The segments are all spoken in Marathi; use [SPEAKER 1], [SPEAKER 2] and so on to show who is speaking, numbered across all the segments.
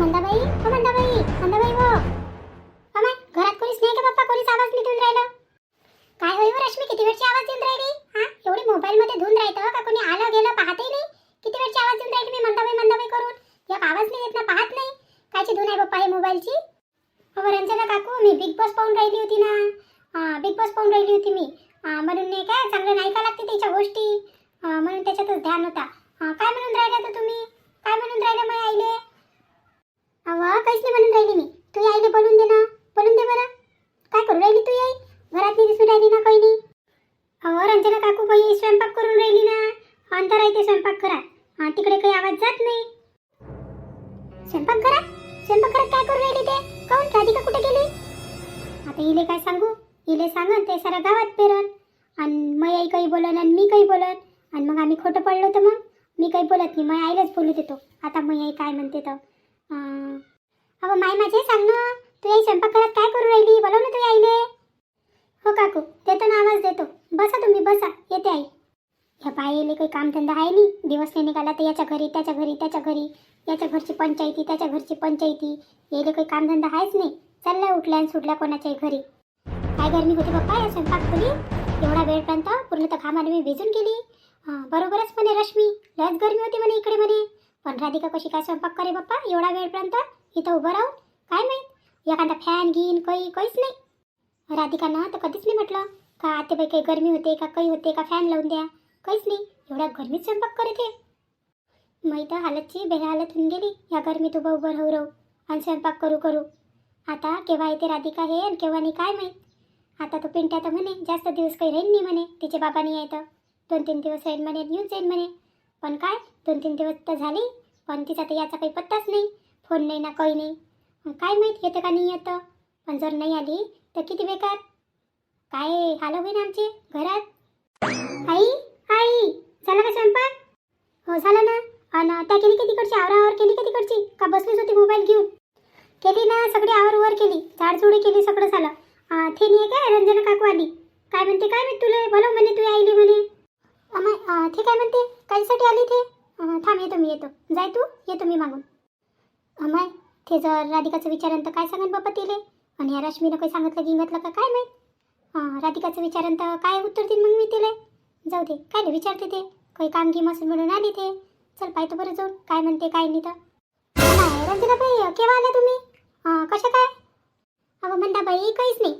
[SPEAKER 1] मंदाबाई हो मंदाबाई मंदाबाई हो. अमाय घरात कोणीच नाही का पप्पा कोणीच आवाज नाही देऊन राहिलं. काय होई हो, रश्मी? किती वेळची आवाज देऊन राहिली? हा? एवढी मोबाईल मध्ये धुवून राहतं का? कोणी आलं गेलं पाहतही नाही? किती वेळची आवाज देऊन राहिली मी मंदाबाई मंदाबाई करून? एक आवाज नाही येत ना पाहत नाही. कायची धुन आहे पप्पा हे मोबाईलची? अहो रंजना काकू मी बिग बॉस पाहून राहिली होती ना. बिग बॉस पाहून राहिली होती मी. म्हणून नाही काय चांगलं नाही का लागते त्याच्या गोष्टी. म्हणून त्याच्यातच ध्यान होता. काय म्हणून राहिल्या तर तुम्ही? काऊन राधिका कुठे गेली? आता इले काय सांगू? इले सांगन ते सारा गावात पेरन. आणि मग आई काही बोलन आणि मी काही बोलन. आणि मग आम्ही खोटं पडलो तर मग. मी काही बोलत नाही मग आईलाच बोलू देतो. आता मग आई काय म्हणते तर. अगं माय माझे सांग ना. तू आई स्वयंपाक करत काय करू राहिली? बोलव ना तू आईले. हो काकू देतो ना आवाज देतो. बसा तुम्ही बसा. येते आई. ह्या बाईले काही कामधंदा आहे नाही दिवस नाही निघाला तर याच्या घरी त्याच्या घरी त्याच्या घरी. याच्या घरची पंचायती त्याच्या घरची पंचायती. यायला काही कामधंदा आहेच नाही. चालल्या उठल्या आणि सुटल्या कोणाच्याही घरी. काय गरमी होती बाप्पा या स्वयंपाक खोली? एवढा वेळपर्यंत पूर्ण तर घामाने मी भिजून गेली. हां बरोबरच म्हणे रश्मी. लयच गरमी होती म्हणे इकडे म्हणे. पण राधिका कशी काय स्वयंपाक करे बाप्पा? एवढा वेळपर्यंत इथं उभं राहून? काय माहीत? एखादा फॅन घेईन काही काहीच नाही. राधिकानं तर कधीच नाही म्हटलं. का आतेबाई काही गरमी होते का काही होते का फॅन लावून द्या? काहीच नाही. एवढ्या गरमीत स्वयंपाक करते आहे हालतची हालतची बेहालत होऊन गेली. या गरमीत उभं उभं राहू राहू. आणि स्वयंपाक करू करू. आता केव्हा येते राधिका हे आणि केव्हा नाही काय माहीत. आता तो पिंट्या तर म्हणे जास्त दिवस काही राहीन नाही म्हणे. तिचे बाबा नाही येतं दोन तीन दिवस राहीन म्हणे येऊन जाईन म्हणे. पण काय? दोन तीन दिवस तर झाली. पण तिचा तर याचा काही पत्ताच नाही. फोन नाही ना काही नाही. काय माहीत येतं का नाही येतं? पण जर नाही आली तर किती बेकार? काय हाल होईन आमचे घरात? आई? आई? झाला का स्वयंपाक? हो झालं ना. आणि त्या केली की तिकडची? आवरावर केली की तिकडची? का बसलीच होती मोबाईल घेऊन? केली ना सगळी आवर केली. झाडझुडी केली सगळं झालं. थे नाही काय? रंजना काकू आली काय म्हणते काय म्हणते तुला? बोलव म्हणे तू आईली म्हणे. अमाय थे काय म्हणते? काहीसाठी आली थे? थांब येतो मी येतो. जाय तू येतो मी मागून. अमाय ते जर राधिकाचं विचारन तर काय सांगेन बाबा तिले? आणि या रश्मीनं काही सांगितलं गिंगतलं का काय माहीत? हां राधिकाचं विचारन तर काय उत्तर देईन मग मी तिला? जाऊ दे काय नाही विचारते ते? काही काम गिम असून म्हणून आली ते चल पाहतो बरं जाऊन. काय म्हणते काय नाही तर. रंजनाबाई केव्हा आल्या तुम्ही? कशा काय? अगं मंदाबाई काहीच नाही.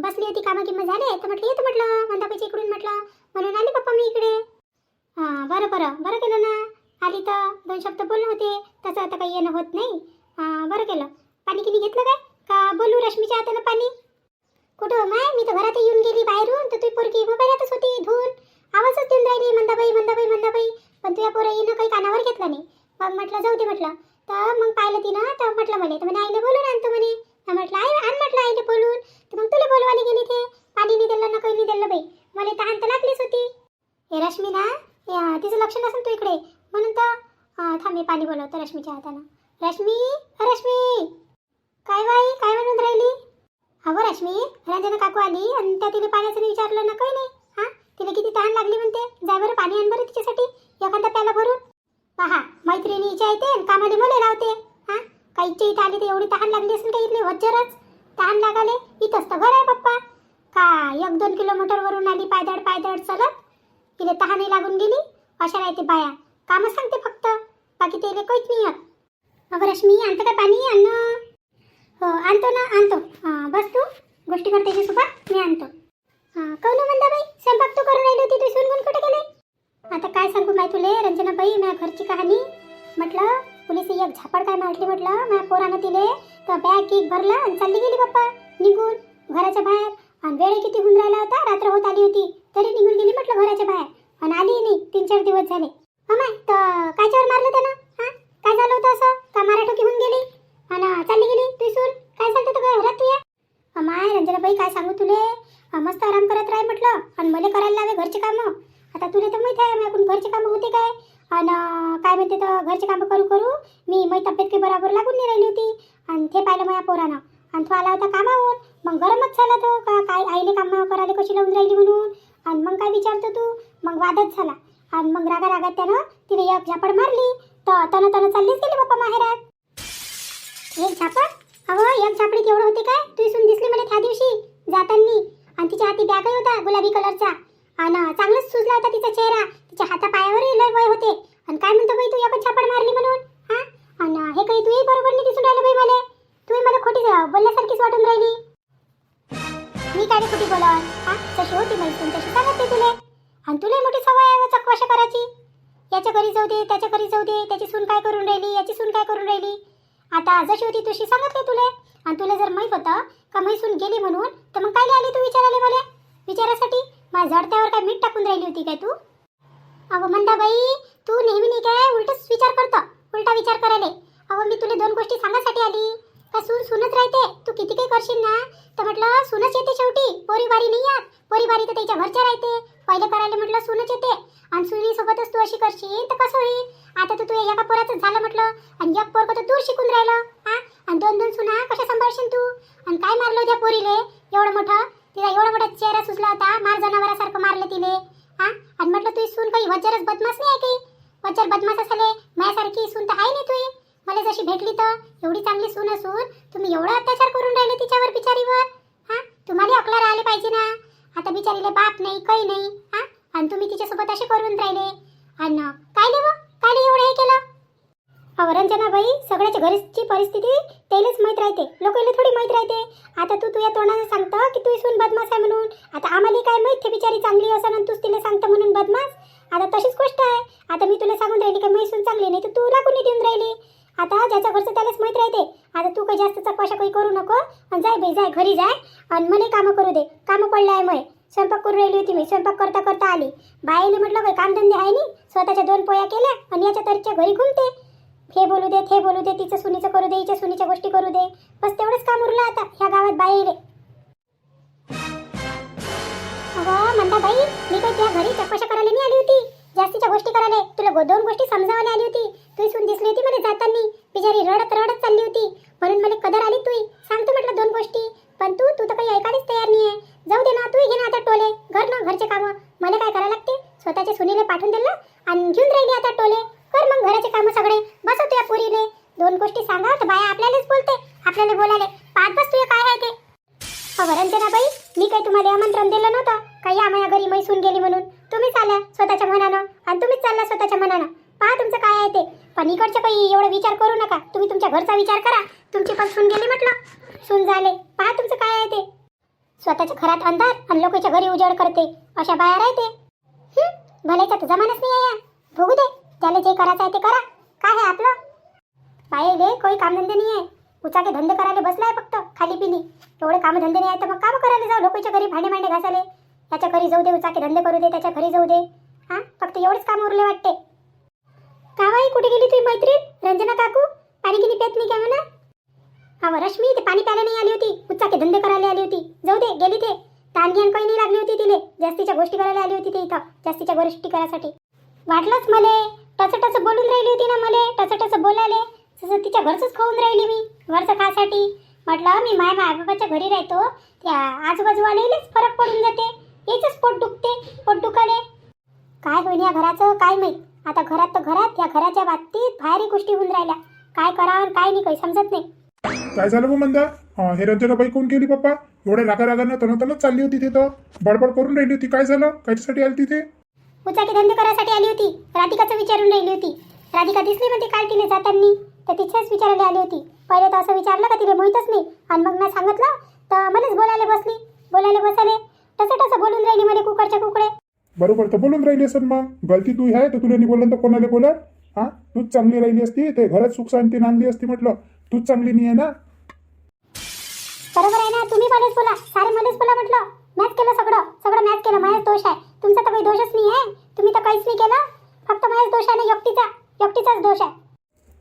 [SPEAKER 1] बसली होती कामं किंमत झाले तर म्हटलं येतं म्हटलं मंदाबाईच्या इकडून म्हटलं. म्हणून आले पप्पा मी इकडे. हां बरं बरं बरं केलं ना. आली तर दोन शब्द बोलणं होते. तसं आता काही येणं होत नाही. हां बरं केलं. पाणी किनी घेतलं काय? का बोलू रश्मीच्या हातानं पाणी? कुठं माय? मी तर घरात येऊन गेली बाहेरून. तर तुझी पोरगी मोबाईलातच होती धुवून. आवाजच देऊन राहिली मंदाबाई मंदाबाई मंदाबाई. पण तुझ्या पोरं येणं काही कानावर घेतलं नाही. मग म्हटलं जाऊ दे म्हटलं. तर मग पाहिलं तिनं तर म्हटलं मला तर म्हणे आईने बोलून आणतो म्हणे. म्हटलं आई आण म्हटलं आईने बोलून. तर मग तुला बोलवायला गेली ते. पाणी नाही दिलं ना काही नाही दिलं बाई. मला तहान तर लागलीच होती. हे रश्मी ना तिचं लक्ष नसेल तू इकडे. म्हणून तर अं, थांब पाणी बोलवतो रश्मीच्या हातानं. रश्मी रश्मी! काय हो बाई काय म्हणून राहिली? अहो रश्मी रंजना काकू आली आणि त्या तिने पाण्याचं विचारलं ना काही नाही. तिला किती तहान लागली म्हणते? जाय बरं पाणी आण बरं तिच्यासाठी. एखादा प्याला भरून. पहा मैत्रिणी इच्छा येते आणि कामाला मला लावते. हा? काही इच्छा इथं आली तर एवढी तहान लागली असेल काही इथली? वज्जरच तहान लागाले. इथंच तर घर आहे पप्पा. का एक दोन किलोमीटरवरून आली पायदळ पायदळ चलत. तिला तहानही लागून गेली. अशा राहते बाया. कामं सांगते फक्त. बाकी ते काहीच नाही येत अगं रश्मी आणतं काय पाणी? आणणं. हो आणतो ना आणतो. हां बस तू. गोष्टी करते सोबत मी आणतो. कौन मंदाबाई? स्वयंपाक तू करून राहिली होती तू सुनगुन कुठे गेले आता काय सांगू माय तुले रंजनाबाई माझ्या घरची कहाणी म्हटलं पोलीस एक झापड काय मारली म्हटलं माझ्या पोरानं तिले तर बॅग केक भरला आणि चालली गेली बाप्पा निघून घराच्या बाहेर. आणि वेळ किती होऊन राहिला होता रात्र होत आली होती तरी निघून गेली म्हटलं घराच्या बाहेर. आणि आली नाही तीन चार दिवस झाले. अमाय तर कायच्यावर मारलं त्यानं? हां? काय झालं होतं असं? का माराठोकी होऊन गेली? आणि चालली गेली तू सून काय झालं होतं घरात तुया? अमाय रंजनाबाई काय सांगू तुले? मस्त आराम करत राह म्हटलं. आणि मला करायला लावे घरचे कामं. आता तुला तर माहिती आहे आपण घरचे कामं होते काय? आणि काय म्हणते तर घरचे कामं करू करू मी माझी तब्येत काही बरोबर लागून नाही राहिली होती. आणि ते पाहिलं माझ्या पोरानं. आणि तो आला होता कामावून मग गरमच झाला तो का काय आईले कामं करायला कशी लावून राहिली म्हणून? आणि मग काय विचारतो तू? मग वादच झाला. आणि मग रागा रागात त्यानं तिने एक झापड मारली. तर तन तन चाललीच गेली बाप्पा माहेरात. एक झापड! अहो एक झापडीत एवढं होते काय? तू इसून दिसली मला त्या दिवशी जातानी. आणि तिच्या हाती बॅगही होता गुलाबी कलरचा. आणि चांगलाच सुजला होता तिचा चेहरा. तिच्या हातापायावरही लय वय होते. आणि काय म्हणतो बाई तू एकच छापड मारली म्हणून हा? आणि हे काही तूही बरोबर नाही दिसून राहिलं बाई मला. तूही मला खोटी बोलण्यासारखीच वाटून राहिली. मी काय खोटी बोलावं हा? तशी होती मैसून तशी सांगते तुले. आणि तुला मोठी सवय आहे चकवाशा करायची. याच्या घरी जाऊ दे त्याच्या घरी जाऊ दे त्याची सून काय करून राहिली याची सून काय करून राहिली? आता जशी होती तशी सांगत तुले आणि तुला जर माहीत होतं का मैसून गेली म्हणून तर मग काय आली तू विचारायला मला विचारासाठी माझ्या जडत्यावर काय मीठ टाकून राहिली होती काय तू? अगं मंदाबाई तू नेहमी नाही काय उलटच विचार करतो उलटा विचार करायला. अगं मी तुला दोन गोष्टी सांगायसाठी आली. का सून सूनच राहते? तू किती काही करशील ना? तर म्हटलं सुनच येते शेवटी. पोरी बारी नाही आत. पोरी बारी तर त्याच्या घरच्या राहते. पहिले करायला म्हटलं सुनच येते. आणि सुनीसोबतच तू अशी करशील तर कसं होईल? आता तर तू एका पोराचं झालं म्हटलं. आणि एक पोरग तर दूर शिकून राहिलं हा? आणि दोन दोन सुना कशा सांभाळशील तू? आणि काय मारलं त्या पोरीले? एवढं मोठं? तिला एवढा मोठा चेहरा सुचला होता मार जनावरासारखं मारलं तिने हा? आणि म्हटलं तू सून काही वज्जरच बदमाश नाही आहे काही वज्जर बदमाश असले माझ्यासारखी सून तर आहे नाही तुझी मला जशी भेटली तर एवढी चांगली सून असून तुम्ही एवढा अत्याचार करून राहिले तिच्यावर बिचारीवर. हा? तुम्हाला अकला राहिले पाहिजे ना. आता बिचारीले बाप नाही काही नाही. हा? आणि तुम्ही तिच्यासोबत असे करून राहिले. आणि काय लिव हो? काय एवढं हे केलं? अहो रंजनाबाई सगळ्याच्या घरची परिस्थिती त्यालाच माहीत राहते. लोकांना थोडी माहीत राहते. आता तू तुझ्या तोंडाने सांगतं की तू सून बदमाश आहे म्हणून आता आम्हाला काय माहीत ते बिचारी चांगली असं आणि तूच तिला सांगतं म्हणून बदमाश? आता तशीच गोष्ट आहे. आता मी तुला सांगून राहिली का मी चांगली नाही तर तुला कुणी देऊन राहिली. आता ज्याच्या घरचं त्यालाच माहीत राहते. आता तू काही जास्त चकवाशा काही करू नको. आणि जाय बाई जाय घरी जाय. आणि मला कामं करू दे. कामं पडले आहे मग स्वयंपाक करून राहिली होती मी. स्वयंपाक करता करता आली. बाईने म्हटलं काही कामधंदे आहे नाही स्वतःच्या दोन पोया केल्या आणि याच्या तरीच्या घरी घुमते. हे बोलू दे हे बोलू दे तिचं सुनीचं करू दे हिच्या सुनीच्या गोष्टी करू दे. बस तेवढंच काम उरलं आता. ह्या गावात बाईले बाई मी तर त्या घरी चकवाशा करायला नाही आली होती? जास्तीच्या गोष्टी करायला. तुला गो- दोन गोष्टी समजावायला आली होती. तू सून दिसली होती मला जातानी. बिचारी रडत रडत चालली होती. म्हणून मला कदर आली तू सांगतो म्हटलं दोन गोष्टी. पण तू तू तर काही ऐकायलाच तयार नाही आहे जाऊ दे ना तू घे ना आता टोले. घर ना घरचे कामं. मला काय करायला लागते? स्वतःच्या सुनीले पाठवून दिलं आणि घेऊन राहिली आता टोले. कर मग घराचे कामं सगळे. बसव या पुरीले. दोन गोष्टी सांगा तर बाया आपल्यालाच बोलते. आपल्याला बोलायले. पाच बस तुझे काय आहे ते. बाई मी काही तुम्हाला आमंत्रण दिलं नव्हतं. काही आम्हाला घरी मैसून गेली म्हणून. तुम्हीच आल्या स्वतःच्या मनानं. आणि तुम्हीच चालला स्वतःच्या मनानं. पहा तुमचं काय आहे ते. पण इकडचं काही एवढा विचार करू नका. तुम्ही तुमच्या घरचा विचार करा. तुमची पण सून गेली म्हटलं. सून झाले. पहा तुमचं काय आहे ते. स्वतःच्या घरात अंधार आणि लोकांच्या घरी उजाड करते. अशा बाहेर आहे ते भल्याचा तर जमानाच नाही आहे या. भोगू दे. त्याला जे करायचं आहे ते करा. काय आहे आपलं? पाहिले काही कामधंदे नाही आहे. उचाके धंदे करायला बसलाय फक्त. खाली पिली. एवढे कामधंदे नाही आहे तर मग काम करायला जाऊ लोकांच्या घरी भांडे भांडे घासाले त्याच्या घरी जाऊ दे उचाके धंदे करू दे त्याच्या घरी जाऊ दे. हा? फक्त एवढंच काम उरले वाटते. का बाई कुठे गेली तुझी मैत्रीण? रंजना काकू? पाणी किनी पेत नाही का म्हणा? हा रश्मी ते पाणी प्यायला नाही आली होती. उच्चाके धंदे करायला आली होती. जाऊ दे गेली ते. ताणग्यान काही नाही लागली होती तिले. जास्तीच्या गोष्टी करायला आली होती ते इथं जास्तीच्या गोष्टी करायसाठी. वाटलंच मले. टच टच बोलून राहिली होती ना मले. टच टच बोलायले. तसं तिच्या घरचंच खाऊन राहिली मी घरचं खासाठी. म्हटलं मी माय माय बाबाच्या घरी राहतो. त्या आजूबाजूवालेलेच फरक पडून जाते. याचंच पोट दुखते पोट दुखाले. काय होईन या घराचं? काय माहीत? आता घरात तर घरात या घराच्या बाबतीत बाहेरही गोष्टी होऊन राहिल्या. काय करावं काय नाही काही समजत नाही.
[SPEAKER 2] काय झालं मग मंदा? हे रंजनाबाई कोण केली पप्पा? एवढ्या रागा रागानं तनतनच चालली होती तिथं. बडबड करून राहिली होती. काय झालं? कशासाठी आली तिथे?
[SPEAKER 1] उचाकी धंदे करायसाठी आली होती. राधिकाचं विचारून राहिली होती. राधिका दिसली म्हणते काल तिने जातानी. तर तिच्याच विचारायला आली होती. पहिले तर असं विचारलं का तिला माहीतच नाही. आणि मग मी सांगितलं तर मलाच बोलायला बसली. बोलायला बसाले तसं तसं बोलून राहिली मला कुकडच्या कुकडे.
[SPEAKER 2] बरोबर तर बोलून राहिली असेल मग. गलती तू आहे तर तुला बोललं तर कोणाला बोला हा? तूच चांगली राहिली असती ते घरात सुख शांती नांदली असती म्हटलं. तूच चांगली नाही आहे ना?
[SPEAKER 1] बरोबर आहे ना तुम्ही मलाच बोला. सारे मलाच बोला म्हटलं. मॅच केलं सगळं. सगळं मॅच केलं. माझाच दोष आहे. तुमचा तर काही दोषच नाही आहे. तुम्ही तर काहीच नाही केलं. फक्त माझाच दोष आहे ना एकटीचा. एकटीचाच दोष आहे.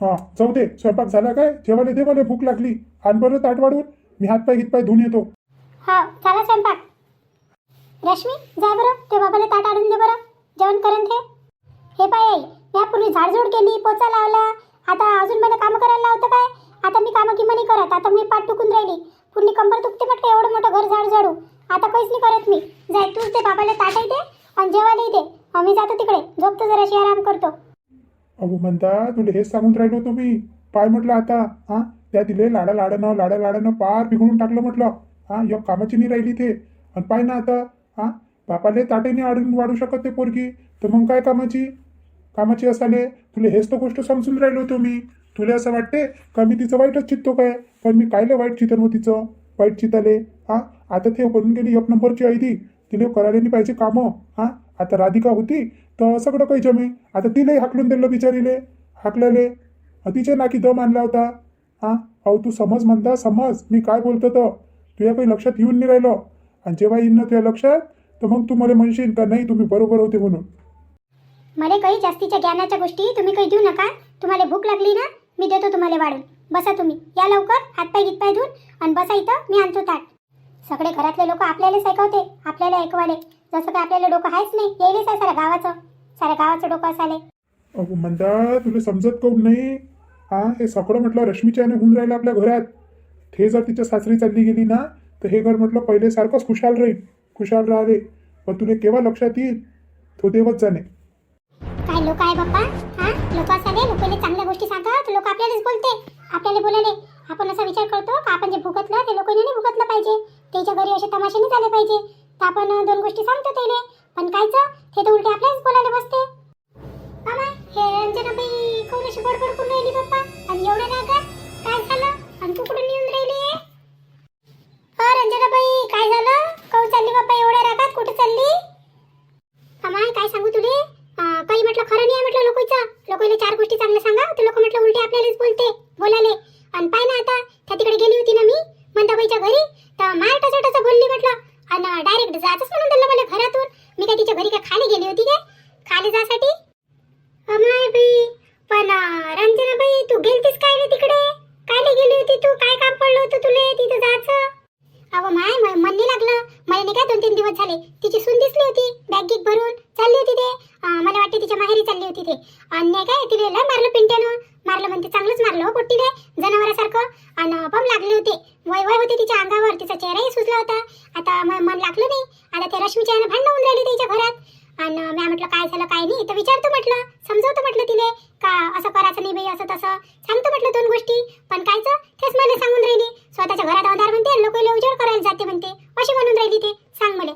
[SPEAKER 2] हा जाऊ दे. स्वयंपाक झाला काय? जेवायला दे मला. भूक लागली. आण बरं ताट वाढून मी हातपाय गीतपाय धुवून येतो.
[SPEAKER 1] हा झाला स्वयंपाक. रश्मी जा बरं. ते बाबाला ताट आणून दे बरं. जेवण करून ते हे पाय आई मी पूर्वी झाडझूड केली पोचा लावला. आता अजून मला कामं करायला लावतं काय? आता मी कामं किंवा नाही करत आता मी पाठ टुकून राहिली. पूर्ण कंबर दुखते म्हटलं एवढं मोठं घर झाड झाडू आता काहीच नाही करत मी. जाय तूच ते बाबाला ताटही दे आणि जेवायलाही दे. आम्ही जातो तिकडे. झोपतो जराशी आराम करतो.
[SPEAKER 2] अगो म्हणता तुला हेच सांगून राहिलो तुम्ही पाय म्हटलं आता हा? त्या तिले लाडा लाडानं लाडा लाडानं पार बिघडून टाकलं म्हटलं. हा एक कामाची नाही राहिली ते आणि पाय ना आता. हा? बापाले ताटेने आडून वाढू शकत ते पोरगी. तर मग काय कामाची? कामाची असाले तुला हेच तर गोष्ट समजून राहिलो होतो मी. तुला असं वाटते का मी तिचं वाईटच चित्तो काय? पण मी कायलं वाईट चितन हो तिचं? वाईट चिताले हा? आता ते बनून गेली एक नंबरची आई ती तिने करायला नाही पाहिजे कामं हा? आता राधिका होती तर सगळं काही जमे आता तिलाही हाकलून दिलं बिचारीले. हाकल्याले. तिच्या नाकी दम आणला होता. हा? अहो तू समज म्हणता समज. मी काय बोलतो तर तुझ्या काही लक्षात येऊन नाही राहिलं. आणि जेव्हा येईन ना तुझ्या लक्षात तर मग तू मला म्हणशील का नाही तुम्ही बरोबर होते म्हणून.
[SPEAKER 1] मला काही जास्तीच्या ज्ञानाच्या गोष्टी तुम्ही काही देऊ नका. तुम्हाला भूक लागली ना मी देतो तुम्हाला वाढून. बसा तुम्ही. या लवकर हातपाय गितपाय धुवून आणि बसा इथं मी आणतो ताट. सगळे घरातले लोक आपल्यालाच ऐकवते आपल्याला ऐकवाले. जसं काय आपल्याला डोकं आहेच नाही येईलच आहे साऱ्या गावाचं. साऱ्या गावाचं डोकं असाले
[SPEAKER 2] अहो म्हणता तुला समजत काऊन नाही? हा हे सगळं म्हटलं रश्मीच्या होऊन राहिलं आपल्या घरात. ते जर तिच्या सासरी चालली गेली ना तर हे घर म्हटलं पहिले सारखंच खुशाल राहील. खुशाल राहिले पण तुला केव्हा लक्षात येईल? तो देवच जाणे.
[SPEAKER 1] काय लोक आहे बाप्पा? हा? लोक असावे? लोकांना चांगल्या गोष्टी सांगतात लोक आपल्यालाच बोलते. आपल्याला बोलाले. आपण असा विचार करतो का आपण जे भुगतलं ते लोकांनी नाही भुगतलं पाहिजे. त्याच्या घरी असे तमाशे नाही झाले पाहिजे. तर आपण दोन गोष्टी सांगतो त्याने पण कायचं? ते तर उलटे आपल्याच बोलायला बसते. मामा हे रंजनाबाई कोण अशी बडबड करून राहिली बाप्पा? आणि एवढं रागात? काय झालं? आणि तू कुठून येऊन राहिली? रंजनाबाई काय झालं? कौ चालली बाप्पा एवढ्या रागात कुठे चालली? अमाय काय सांगू तुले? काही म्हटलं खरं नाही म्हटलं लोकांचं लोकांना चार गोष्टी चांगल्या सांगा. तर लोक म्हटलं उलटे आपल्यालाच बोलते बोलाले. आणि पाय ना आता त्या तिकडे गेली होती ना मी मंदाबाईच्या घरी तर मार टसा टसा बोलली म्हटलं आणि डायरेक्ट जातच म्हणून दिलं मला घरातून मी काय तिच्या घरी काय खाली गेली होती काय खाली जासाठी अमाय बाई पण अं, रंजनाबाई तू गेलतीस काय रे तिकडे काय गेली होती तू काय काम पडलं होतं तुले तिथं जायचं अहो माय म- मन नाही लागलं मला नाही काय दोन तीन दिवस झाले तिची सून दिसली होती बॅग गिग भरून चालली होती ते अं, मला वाटते तिच्या माहेरी चालली होती ते आणि नाही काय तिला लय मारलं पिंट्यानं मारलं म्हणते चांगलंच मारलं हो पोट्टीने जनावरासारखं. आणि बम लागले होते. वय वय होते तिच्या अंगावर. तिचा चेहराही सुजला होता. आता म- मन लागलं नाही. आता त्या रश्मीच्या यानं भांडण होऊन राहिली तिच्या घरात. आणि मी म्हटलं काय झालं काय नाही? तर विचारतो म्हटलं. समजवतो म्हटलं तिने का असं करायचं नाही बाई असं तसं. सांगतो म्हटलं दोन गोष्टी. पण कायचं तेच मला सांगून राहिली. स्वतःच्या घरात अंधार म्हणते लोक उजेड करायला जाते म्हणते. अशी म्हणून राहिली ते. सांग मला.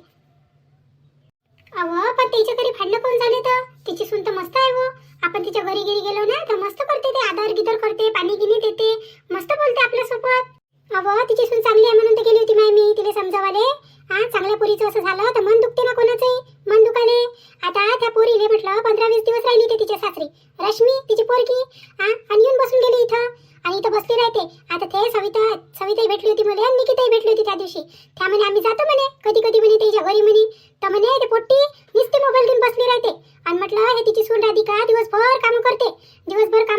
[SPEAKER 1] अहो पण तिच्या घरी भांडणं कोण झाले तर? तिची सून तर मस्त आहे वो. आपण तिच्या घरी गेली गेलो ना तर मस्त करते ते. आधार गिदर करते पाणी गिनी देते. मस्त बोलते आपल्यासोबत अहो तिची सून चांगली आहे म्हणून तर गेली होती माय मी तिला समजावाले. हा चांगल्या पोरीचं असं झालं तर मन दुखते ना कोणाचंही? मन दुखाले. आता त्या पोरीले म्हटलं पंधरा वीस दिवस राहिली ते तिच्या सासरी. रश्मी तिची पोरकी हा आणि येऊन बसून गेली इथं. आणि इथं बसली राहते. आता ते सविता सविताही भेटली होती मला आणि निकिताही भेटली होती त्या दिवशी. त्या म्हणे आम्ही जातो म्हणे. कधी कधी म्हणे त्याच्या घरी म्हणे. तर म्हणे ते पोट्टी नुसते मोबाईल घेऊन बसली राहते. आणि म्हटलं हे तिची सून राधिका दिवसभर काम करते. दिवसभर काम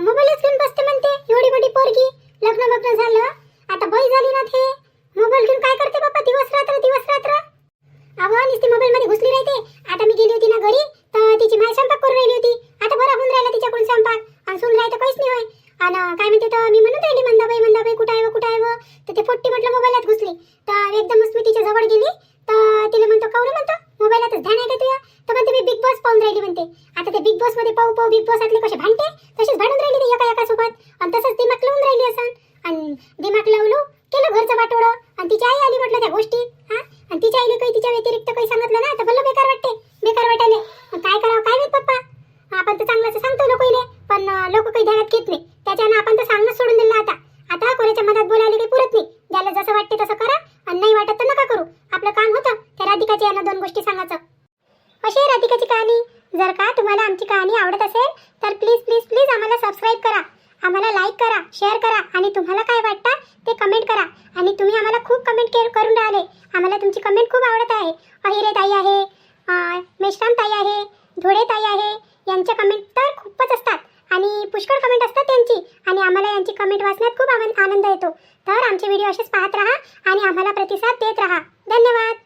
[SPEAKER 1] मोबाईलच घेऊन बसते म्हणते एवढी मोठी पोरगी. लग्न मग्न झालं आता बाई झाली ना ते. मोबाईल घेऊन काय करते बाप्पा दिवस रात्र दिवस रात्र? अहो नुसती मोबाईल मध्ये घुसली राहते. आता मी गेली होती ना घरी तर तिची माय स्वयंपाक करून राहिली होती. आता बरं होऊन राहिला तिच्याकडून स्वयंपाक. आणि सुन राहिलं काहीच नाही होय. आणि काय म्हणते तर मी म्हणून राहिली मंदाबाई मंदाबाई कुठं आहे कुठं आहे व? तर ते फोट्टी म्हटलं मोबाईलात घुसली. तर एकदमच मी तिच्या जवळ गेली. तर तिला म्हणतो काऊन म्हणतो? मोबाईलातच ध्यान आहे का तुया तर म्हणते मी बिग बॉस पाहून राहिली म्हणते. आता ते बिग बॉसमध्ये पाहू पाहू बिग बॉसातले कसे भांडते तसेच भांडून राहिली ते एका एका सोबत आणि तसंच दिमाग लावून राहिली असं आणि दिमाग लावलो केलं घरचं वाटोळं. आणि तिची आई आली म्हटलं त्या गोष्टी हा? आणि तिच्या आईने काही तिच्या व्यतिरिक्त काही सांगितलं ना तर भलं बेकार वाटते बेकार वाटायले. काय करावं काय माहीत पप्पा? आपण तर चांगलं सांगतो लोकांना पण लोक काही ध्यानात घेत नाही. त्याच्यानं आपण तर सांगणं सोडून दिलं आता. आता कोणाच्या मनात बोलायला काही पुरत नाही. ज्याला जसं वाटते तसं करा आणि नाही वाटत तर नका करू. आपलं काम होतं त्या राधिकाची यांना दोन गोष्टी सांगायचं. अशी आहे राधिकाची कहाणी. जर का तुम्हाला आमची कहाणी आवडत असेल तर प्लीज प्लीज प्लीज आम्हाला सबस्क्राईब करा. आम्हाला लाईक करा शेअर करा आणि तुम्हाला काय वाटतं ते कमेंट करा. आणि तुम्ही आम्हाला खूप कमेंट केअर करून राहिले. आम्हाला तुमची कमेंट खूप आवडत आहे. अहिरे ताई आहे मेश्राम ताई आहे धुळे ताई आहे यांच्या कमेंट तर खूपच असतात. आणि पुष्कळ कमेंट असतात त्यांची. आणि आम्हाला यांची कमेंट वाचण्यात खूप आनंद येतो. तर आमचे व्हिडिओ असेच पाहत राहा आणि आम्हाला प्रतिसाद देत राहा. धन्यवाद.